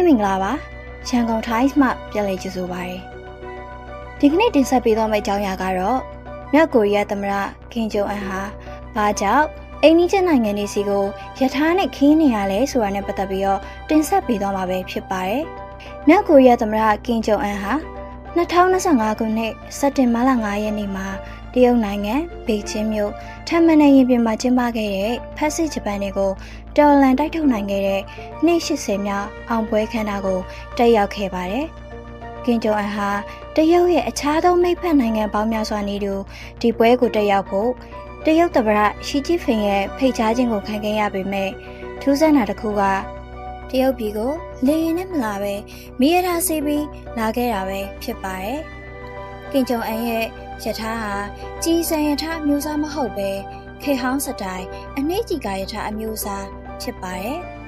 ပဲမင်္ဂလာပါရန်ကုန် Times မှပြန်လည်ကြိုဆိုပါရစေဒီကနေ့တင်ဆက်ပေးသွားမယ့်အကြောင်းအရာကတော့မြောက်ကိုရီးယားသမ္မတကင်ဂျုံအန်ဟာဘာကြောင့်အိန္ဒိယနိုင်ငံနေစီကိုယထာနဲ့ခင်းနေရလဲဆိုတာနဲ့ပတ်သက်ပြီးတော့တင်ဆက်ပေးသွားမှာပဲဖြစ်ပါတယ်မြောက်ကိုရီးယားသမ္မတကင်ဂျုံအန်ဟာ 2025ခုနှစ်စက်တင်ဘာလ9ရက်နေ့မှာတရုတ်နိုင်ငံဘေကျင်းမြို့ထမ်မန်နယ်ရင်ပြင်မှာကျင်းပခဲ့တဲ့ဖက်စစ်ဂျပန်တွေကိုတော်လန်တိုက်ထုတ်နိုင်ခဲ့တဲ့နေ့80မြောက်အောင်ပွဲခမ်းနားကိုတက်ရောက်ခဲ့ပါတယ်။ကင်ဂျုံအန်ဟာတရုတ်ရဲ့အခြားသောမိတ်ဖက်နိုင်ငံပေါင်းများစွာနေတူဒီပွဲကိုတက်ရောက်ဖို့တရုတ်သမ္မတရှီကျင်းဖင်ရဲ့ဖိတ်ကြားခြင်းကိုခံခဲ့ရပေမဲ့ထူးဆန်းတာတစ်ခုက တရုတ်ပြည်ကိုလေရင်နဲ့မလာပဲမိရထားဆေးပြီးလာခဲ့တာပဲဖြစ်ပါတယ်။ကင်ဂျုံအန်ရဲ့ယထာဟာကြီးစံယထာမျိုးစားမဟုတ်ပဲခေဟောင်းစတိုင်အနှိမ့်ကြီးကယထာအမျိုးအစားဖြစ်ပါတယ်။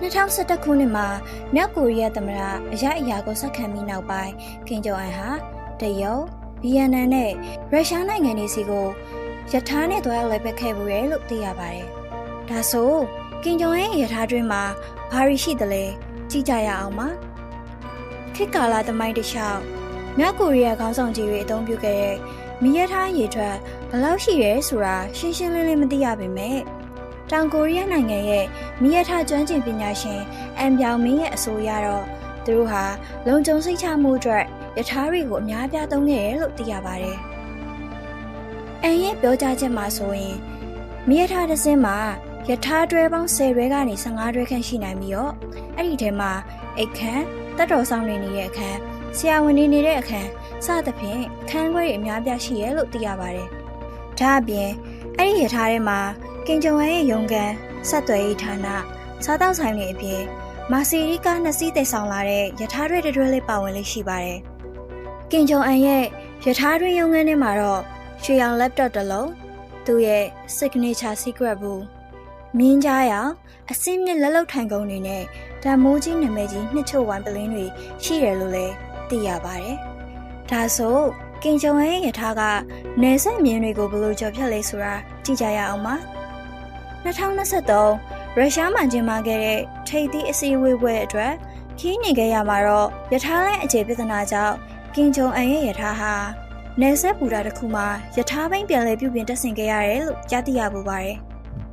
2011ခုနှစ်မှာမြောက်ကိုရီးယားသမ္မတအရအရာကိုဆက်ခံပြီးနောက်ပိုင်းခင်ဂျုံအန်ဟာတရုတ်၊ဗီယက်နမ်နဲ့ရုရှားနိုင်ငံတွေစီကိုယထာနဲ့တွားရောက်လိုက်ပဲခဲ့ဘူးရဲ့လို့သိရပါတယ်။ဒါဆို ကင်ဂျုံရဲ့ယထာတွင်မှာဘာရီရှိတယ်လဲကြည့်ကြရအောင်ပါ။ခေတ်ကာလသမိုင်းတစ်လျှောက်မြောက်ကိုရီးယားခေါင်းဆောင်ကြီးတွေအသုံးပြုခဲ့တဲ့မီးရထားရေထွက်ဘယ်လောက်ရှိရဲဆိုတာရှင်းရှင်းလင်းလင်းမသိရပါပဲ။တောင်ကိုရီးယားနိုင်ငံရဲ့မီးရထားကျွမ်းကျင်ပညာရှင်အန်ပြောင်မင်းရဲ့အဆိုအရတော့သူတို့ဟာလုံခြုံစိတ်ချမှုအတွက်ရထားတွေကိုအများပြားသုံးခဲ့တယ်လို့သိရပါတယ်။အန်ရဲ့ပြောကြားချက်မှာဆိုရင်မီးရထားတစ်စင်းမှာ ရထားတွဲပေါင်း10တွဲကနေ15တွဲခန့်ရှိနိုင်ပြီးတော့အဲ့ဒီထဲမှာအိတ်ခမ်းတက်တော်ဆောင်နေနေတဲ့အခန်းဆရာဝန်နေနေတဲ့အခန်းစသဖြင့်အခန်းခွဲတွေအများပြားရှိရဲလို့သိရပါတယ်။ဒါအပြင်အဲ့ဒီရထားထဲမှာကင်ဂျုံဝမ်ရဲ့ရုံကန်ဆက်သွယ်ရေးဌာနစားတောက်ဆိုင်တွေအပြင်မာစီရီကားနှစ်စီးတည်ဆောင်လာတဲ့ရထားတွေတွဲလေးပါဝင်လေးရှိပါတယ်။ကင်ဂျုံအန်ရဲ့ရထားတွဲရုံခန်းထဲမှာတော့ရွှေရောင် laptop တစ်လုံးသူ့ရဲ့ signature secret ဘူး မြင်းကြားရောင်အစင်းမြင့်လက်လောက်ထိုင်ကုန်တွေနဲ့ဓာမိုးကြီးနာမည်ကြီးနှစ်ချုပ်ဝိုင်းပလင်းတွေရှိတယ်လို့လည်းသိရပါတယ်။ဒါဆိုကင်ဂျုံရဲ့ယထာကနေဆက်မြင်းတွေကိုဘယ်လိုကြော်ဖြတ်လဲဆိုတာကြည့်ကြရအောင်ပါ။2023ရုရှားမှကျင်းပခဲ့တဲ့ထိပ်သီးအစည်းအဝေးပွဲအတွက်ခီးနေခဲ့ရမှာတော့ယထာလိုင်းအခြေပြဿနာကြောင့်ကင်ဂျုံအန်ရဲ့ယထာဟာနေဆက်ပူတာတစ်ခုမှာယထာဘိန်းပြန်လဲပြုပြင်တက်ဆင်ခဲ့ရတယ်လို့ကြားသိရပူပါတယ်။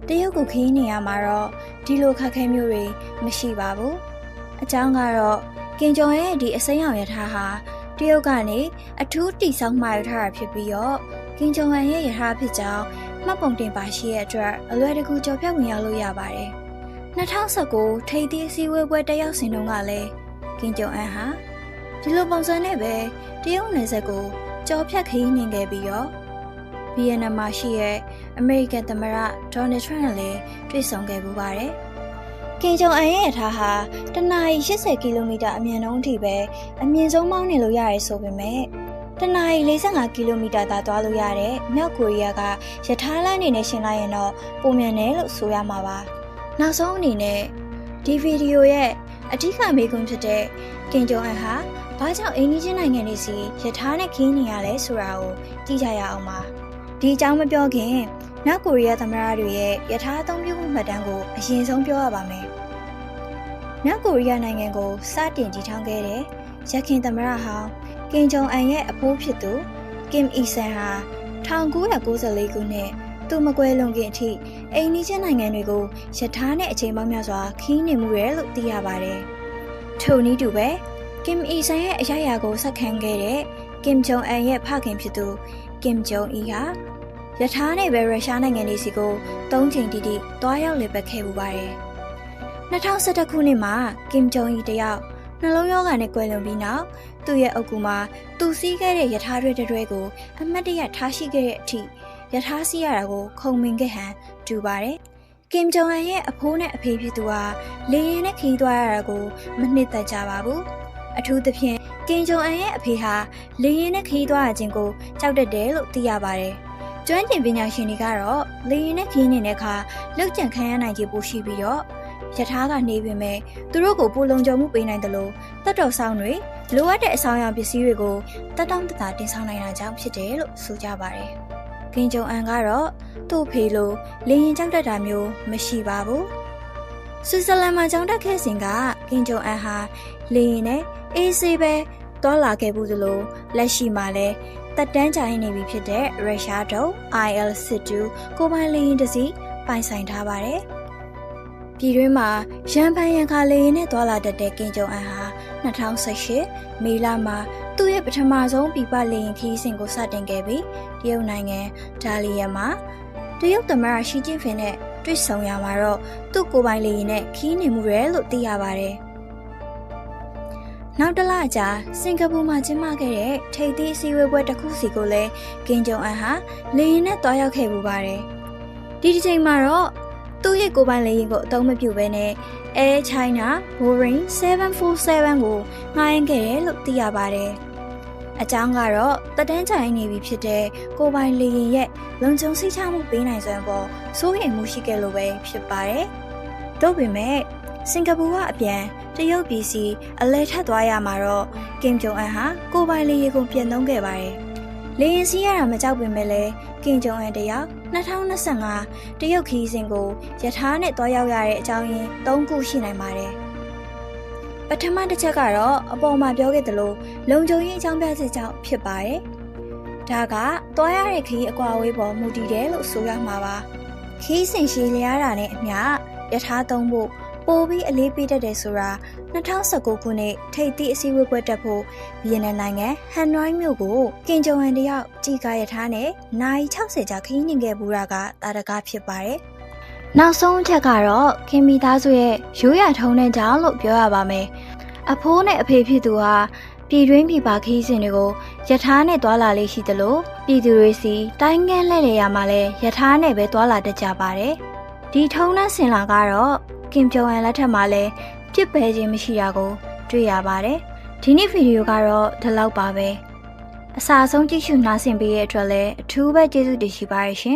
တရုတ်ကိုခီးနေရမှာတော့ဒီလိုခက်ခဲမျိုးတွေမရှိပါဘူး။အကြောင်းကတော့ကင်ဂျုံရဲ့ဒီအစိမ်းရောင်ရထားဟာတရုတ်ကနေအထူးတိဆောက်မှာယူထားတာဖြစ်ပြီးတော့ကင်ဂျုံဟန်ရဲ့ရထားဖြစ်ကြောင်းမှတ်ပုံတင်ပါရှိရဲ့အတွက်အလွယ်တကူကြော်ဖြတ်ဝင်ရောက်လို့ရပါတယ်။2019ထိပ်သီးအစည်းအဝေးပွဲတက်ရောက်စဉ်တုန်းကလည်းကင်ဂျုံအန်ဟာဒီလိုပုံစံနဲ့ပဲတရုတ်နယ်စပ်ကိုကြော်ဖြတ်ခရီးနှင်ခဲ့ပြီးတော့ ဗီယက်နမ်မှာရှိရဲ့အမေရိကန်သမ္မတဒေါ်နယ်ထရန့်နဲ့လည်းတွေ့ဆုံခဲ့ပူပါတယ်။ကင်ဂျုံအန်ရဲ့ထားဟာတနအီ80ကီလိုမီတာအမြင့်နှုန်းအထိပဲအမြင့်ဆုံးမောင်းနေလို့ရတယ်ဆိုပေမဲ့တနအီ45ကီလိုမီတာသာသွားလို့ရတဲ့မြောက်ကိုရီးယားကရထားလမ်းနေနဲ့ရှင်လိုက်ရင်တော့ပုံမြန်တယ်လို့ဆိုရမှာပါနောက်ဆုံးအနေနဲ့ဒီဗီဒီယိုရဲ့အထူးမေးခွန်းဖြစ်တဲ့ကင်ဂျုံအန်ဟာဘာကြောင့်အိန္ဒိယနိုင်ငံတွေစီရထားနဲ့ခင်းနေရလဲဆိုတာကိုကြည့်ကြရအောင်ပါ ဒီအကြောင်းမပြောခင်မြောက်ကိုရီးယားသမ္မတတွေရဲ့ယထာအသုံးပြုမှုမှတ်တမ်းကိုအရင်ဆုံးပြောရပါမယ်။မြောက်ကိုရီးယားနိုင်ငံကိုစတင်ကြီးထောင်ခဲ့တဲ့ရခင်သမ္မတဟောင်းကင်ဂျုံအန်ရဲ့အဖိုးဖြစ်သူကင်အီဆန်ဟာ1994ခုနှစ်သူမကွဲလွန်ခင်အထိအိန္ဒိယနိုင်ငံတွေကိုယထာနဲ့အချိန်ပေါင်းများစွာခီးနေမှုရဲလို့သိရပါတယ်။ထို့နည်းတူပဲကင်အီဆန်ရဲ့အရာရာကိုဆက်ခံခဲ့တဲ့ကင်ဂျုံအန်ရဲ့ဖခင်ဖြစ်သူ ကင်ဂျုံအီဟာရထားနဲ့ပဲရုရှားနိုင်ငံလေးစီကို၃ချိန်တိတိတွားရောက်လေပတ်ခဲ့ပူပါတယ်။2011ခုနှစ်မှာကင်ဂျုံအီတယောက်နှလုံးရောဂါနဲ့ကွယ်လွန်ပြီးနောက်သူ့ရဲ့အုပ်ကူမှာသူစီးခဲ့တဲ့ရထားတွေတွဲကိုအမတ်တရထားရှိခဲ့တဲ့အထိရထားစီးရတာကိုခုံမင်ခဲ့ဟန်တူပါတယ်။ကင်ဂျုံအန်ရဲ့အဖိုးနဲ့အဖေဖြစ်သူဟာလေရင်နဲ့ခီးသွားရတာကိုမနှစ်သက်ကြပါဘူး။အထူးသဖြင့် ကင်ဂျုံအန်ရဲ့အဖေဟာလေရင်နဲ့ခီးသွားခြင်းကိုကြောက်တတ်တယ်လို့သိရပါတယ်။ကျွမ်းကျင်ပညာရှင်တွေကတော့လေရင်နဲ့ခင်းနေတဲ့အခါလောက်ကျန်ခံရနိုင်ခြေပိုရှိပြီးတော့ယထာကနေပေမဲ့သူတို့ကိုပိုလုံခြုံမှုပေးနိုင်တယ်လို့တတ်တော်ဆောင်တွေလိုအပ်တဲ့အဆောင်အယောင်ပစ္စည်းတွေကိုတတ်တောင့်တတာတင်ဆောင်နိုင်တာကြောင့်ဖြစ်တယ်လို့ဆိုကြပါတယ်။ကင်ဂျုံအန်ကတော့သူ့ဖေလို့လေရင်ကြောက်တတ်တာမျိုးမရှိပါဘူး။ ဆွစ်ဇာလန်မှာကျောင်းတက်ခဲ့စဉ်ကကင်ဂျုံအန်ဟာလေရင်နဲ့အေးဆေးပဲတော်လာခဲ့ဘူးသလိုလက်ရှိမှာလည်းတက်တန်းကြရင်နေပြီဖြစ်တဲ့ရုရှားတို့ IL-62 ကိုပိုင်လေရင်တစ်စီးပိုင်ဆိုင်ထားပါတယ်။ပြည်တွင်းမှာရန်ပန်ရန်ခါလေရင်နဲ့တော်လာတတ်တဲ့ကင်ဂျုံအန်ဟာ2018မေလမှာသူ့ရဲ့ပထမဆုံးပြပလေရင်ခီးစဉ်ကိုစတင်ခဲ့ပြီးတရုတ်နိုင်ငံဒါလီယမှာတရုတ်သမ္မတရှီကျင့်ဖင်နဲ့ တွေ့ဆုံရမှာတော့သူ့ကိုယ်ပိုင်လေရင်နဲ့ခီးနေမှုရဲလို့သိရပါတယ်။နောက်တစ်လကြာစင်ကာပူမှာကျင်းပခဲ့တဲ့ထိပ်သီးအစည်းအဝေးပွဲတစ်ခုစီကိုလည်းကင်ဂျုံအန်ဟာလေရင်နဲ့တွားရောက်ခဲ့ပူပါတယ်။ဒီတစ်ချိန်မှာတော့သူ့ရဲ့ကိုယ်ပိုင်လေရင်ကိုအသုံးမပြုဘဲနဲ့ Air China Boeing 747ကိုငှားရမ်းခဲ့တယ်လို့သိရပါတယ်။ အကြောင်းကတော့တက်တန်းချိုင်နေပြီဖြစ်တဲ့ကိုယ်ပိုင်လေရင်ရဲ့လုံခြုံစိတ်ချမှုပေးနိုင်စွမ်းပေါ်စိုးရိမ်မှုရှိခဲ့လို့ပဲဖြစ်ပါတယ်။တို့ပေမဲ့စင်ကာပူကအပြန်တရုတ်ပြည်စီအလဲထပ်သွားရမှာတော့ကင်ဂျုံအန်ဟာကိုယ်ပိုင်လေရင်ကိုပြန်သုံးခဲ့ပါတယ်။လေရင်စီးရတာမကြောက်ပင်မဲ့လဲကင်ဂျုံအန်တယောက်2025တရုတ်ခီးစဉ်ကိုယထာနဲ့တွားရောက်ရတဲ့အကြောင်းရင်း၃ခုရှိနိုင်ပါတယ်။ ပထမတစ်ချက်ကတော့အပေါ်မှာပြောခဲ့သလိုလုံခြုံရေးအကြောင်းပြချက်ကြောင့်ဖြစ်ပါတယ်။ဒါကတွားရတဲ့ခီးအကွာအဝေးပေါ်မူတည်တယ်လို့ဆိုရမှာပါ။ခီးစဉ်ရှည်လျားတာနဲ့အမျှယထာသုံးဖို့ပိုပြီးအလေးပေးတတ်တယ်ဆိုတာ2019ခုနှစ်ထိပ်သီးအစည်းအဝေးပွဲတက်ဖို့ဗီယက်နမ်နိုင်ငံဟန်နွိုင်းမြို့ကိုကင်ဂျုံဟန်တယောက်ကြီးကားရထားနဲ့နိုင်60ကြာခရီးနှင်ခဲ့ဘူးတာကတာတကားဖြစ်ပါတယ်။နောက်ဆုံးအချက်ကတော့ခင်မီသားစုရဲ့ရိုးရထုံးတဲ့ကြောင့်လို့ပြောရပါမယ်။ အဖိုးနဲ့အဖေဖြစ်သူဟာပြည်တွင်းပြည်ပခီးစဉ်တွေကိုယထာနဲ့တွာလာလေးရှိသလိုပြည်သူတွေစီတိုင်းကန်းလှည့်လေရမှာလဲယထာနဲ့ပဲတွာလာတတ်ကြပါတယ်။ဒီထုံးနှံစင်လာကတော့ကင်ဂျုံဟန်လက်ထက်မှာလည်းပြစ်ပယ်ခြင်းမရှိတာကိုတွေ့ရပါတယ်။ဒီနေ့ဗီဒီယိုကတော့ဒီလောက်ပါပဲ။အစာဆုံးကြည့်ရှုနှားဆင်ပေးတဲ့အတွက်လည်းအထူးပဲကျေးဇူးတင်ရှိပါတယ်ရှင်။